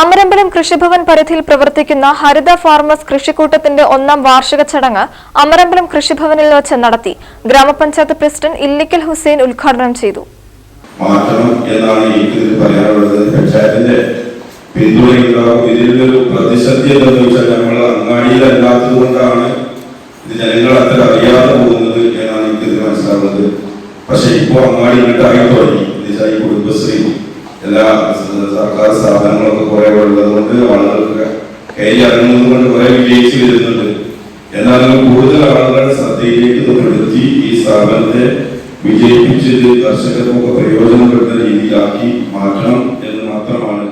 അമരമ്പലം കൃഷിഭവൻ പരിധിയിൽ പ്രവർത്തിക്കുന്ന ഹരിത ഫാർമേഴ്സ് കൃഷിക്കൂട്ടത്തിന്റെ ഒന്നാം വാർഷിക ചടങ്ങ് അമരമ്പലം കൃഷിഭവനിൽ വെച്ച് നടത്തി ഗ്രാമപഞ്ചായത്ത് പ്രസിഡന്റ് ഇല്ലിക്കൽ ഹുസൈൻ ഉദ്ഘാടനം ചെയ്തു. മാറ്റണം എന്നാണ് കൊണ്ടാണ് ജനങ്ങൾ എന്നാണ് ഇപ്പോൾ അങ്ങാടി ഇങ്ങോട്ടായി തുടങ്ങി. എന്നുവെച്ചാൽ കുടുംബശ്രീ എല്ലാ സർക്കാർ സ്ഥാപനങ്ങളൊക്കെ കുറെ ഉള്ളത് കൊണ്ട് ആളുകൾക്ക് കയറി ഇറങ്ങുന്നത് കൊണ്ട് കുറെ വിജയിച്ചു വരുന്നുണ്ട്. എന്നാലും കൂടുതൽ ആളുകളുടെ ശ്രദ്ധയിലേക്ക് നിർത്തി ഈ സ്ഥാപനത്തെ വിജയിപ്പിച്ചത് കർഷകർക്കൊക്കെ പ്രയോജനപ്പെടുന്ന രീതിയിലാക്കി മാറ്റണം എന്ന് മാത്രമാണ്.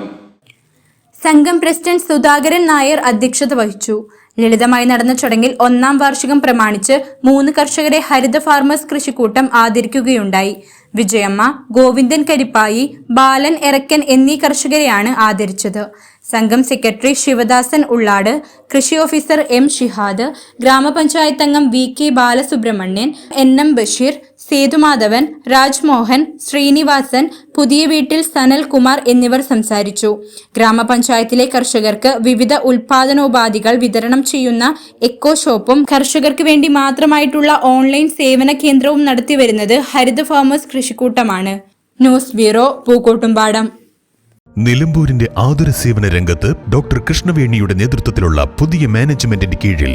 സംഘം പ്രസിഡന്റ് സുധാകരൻ നായർ അധ്യക്ഷത വഹിച്ചു. ലളിതമായി നടന്ന ചടങ്ങിൽ ഒന്നാം വാർഷികം പ്രമാണിച്ച് മൂന്ന് കർഷകരെ ഹരിത ഫാർമേഴ്സ് കൃഷിക്കൂട്ടം ആദരിക്കുകയുണ്ടായി. വിജയമ്മ ഗോവിന്ദൻ കരിപ്പായി ബാലൻ എറക്കൻ എന്നീ കർഷകരെയാണ് ആദരിച്ചത്. സംഘം സെക്രട്ടറി ശിവദാസൻ ഉള്ളാട് കൃഷി ഓഫീസർ എം ഷിഹാദ് ഗ്രാമപഞ്ചായത്ത് അംഗം V K Balasubramanian N M Basheer Sethumadhavan Rajmohan Sreenivasan പുതിയ വീട്ടിൽ സനൽകുമാർ എന്നിവർ സംസാരിച്ചു. ഗ്രാമപഞ്ചായത്തിലെ കർഷകർക്ക് വിവിധ ഉൽപാദനോപാധികൾ വിതരണം ചെയ്യുന്ന എക്കോ ഷോപ്പും കർഷകർക്ക് വേണ്ടി മാത്രമായിട്ടുള്ള ഓൺലൈൻ സേവന കേന്ദ്രവും നടത്തിവരുന്നത് Haritha farmers കൃഷിക്കൂട്ടമാണ്. News bureau Pookkottumpadam. നിലമ്പൂരിന്റെ ആതുര സേവന രംഗത്ത് ഡോക്ടർ കൃഷ്ണവേണിയുടെ നേതൃത്വത്തിലുള്ള പുതിയ മാനേജ്മെന്റിന്റെ കീഴിൽ